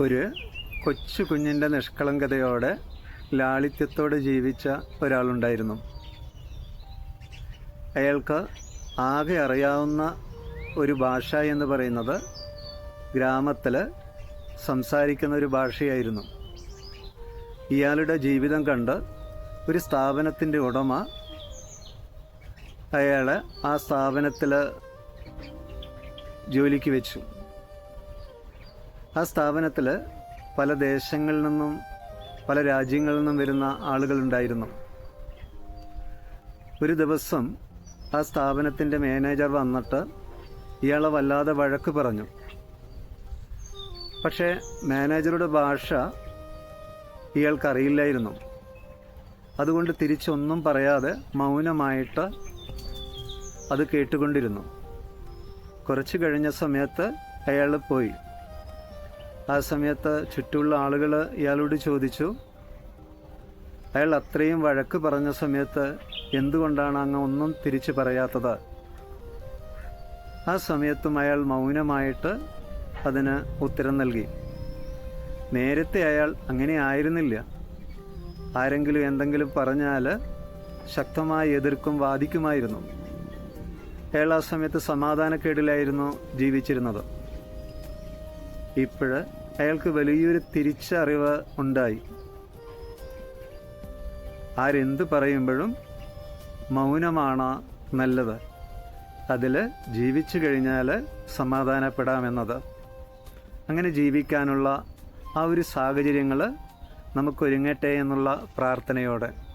ഒരു കൊച്ചു കുഞ്ഞിന്റെ നിഷ്കളങ്കതയോടെ ലാളിത്യത്തോടെ ജീവിച്ച ഒരാളുണ്ടായിരുന്നു. അയാൾക്ക് ആകെ അറിയാവുന്ന ഒരു ഭാഷ എന്ന് പറയുന്നത് ഗ്രാമത്തിൽ സംസാരിക്കുന്ന ഒരു ഭാഷയായിരുന്നു. ഇയാളുടെ ജീവിതം കണ്ട് ഒരു സ്ഥാപനത്തിന്റെ ഉടമ അയാളെ ആ സ്ഥാപനത്തിൽ ജോലിക്ക് വെച്ചു. ആ സ്ഥാപനത്തിൽ പല ദേശങ്ങളിൽ നിന്നും പല രാജ്യങ്ങളിൽ നിന്നും വരുന്ന ആളുകളുണ്ടായിരുന്നു. ഒരു ദിവസം ആ സ്ഥാപനത്തിന്റെ മാനേജർ വന്നിട്ട് ഇയാളെ വല്ലാതെ വഴക്ക് പറഞ്ഞു. പക്ഷേ മാനേജറുടെ ഭാഷ ഇയാൾക്കറിയില്ലായിരുന്നു. അതുകൊണ്ട് തിരിച്ചൊന്നും പറയാതെ മൗനമായിട്ട് അത് കേട്ടുകൊണ്ടിരുന്നു. കുറച്ച് കഴിഞ്ഞ സമയത്ത് അയാൾ പോയി. ആ സമയത്ത് ചുറ്റുമുള്ള ആളുകൾ ഇയാളോട് ചോദിച്ചു അയാൾ അത്രയും വഴക്ക് പറഞ്ഞ സമയത്ത് എന്തുകൊണ്ടാണ് അങ്ങ് ഒന്നും തിരിച്ചു പറയാത്തത്? ആ സമയത്തും അയാൾ മൗനമായിട്ട് അതിന് ഉത്തരം നൽകി. നേരത്തെ അയാൾ അങ്ങനെ ആയിരുന്നില്ല. ആരെങ്കിലും എന്തെങ്കിലും പറഞ്ഞാൽ ശക്തമായി എതിർക്കും വാദിക്കുമായിരുന്നു. അയാൾ ആ സമയത്ത് സമാധാനക്കേടിലായിരുന്നു ജീവിച്ചിരുന്നത്. ഇപ്പോഴ് അയാൾക്ക് വലിയൊരു തിരിച്ചറിവ് ഉണ്ടായി. ആരെന്ത് പറയുമ്പോഴും മൗനമാണ് നല്ലത്? അതിൽ ജീവിച്ചു കഴിഞ്ഞാൽ സമാധാനപ്പെടാമെന്നത്. അങ്ങനെ ജീവിക്കാനുള്ള ആ ഒരു സാഹചര്യങ്ങൾ നമുക്കൊരുങ്ങട്ടെ എന്നുള്ള പ്രാർത്ഥനയോടെ.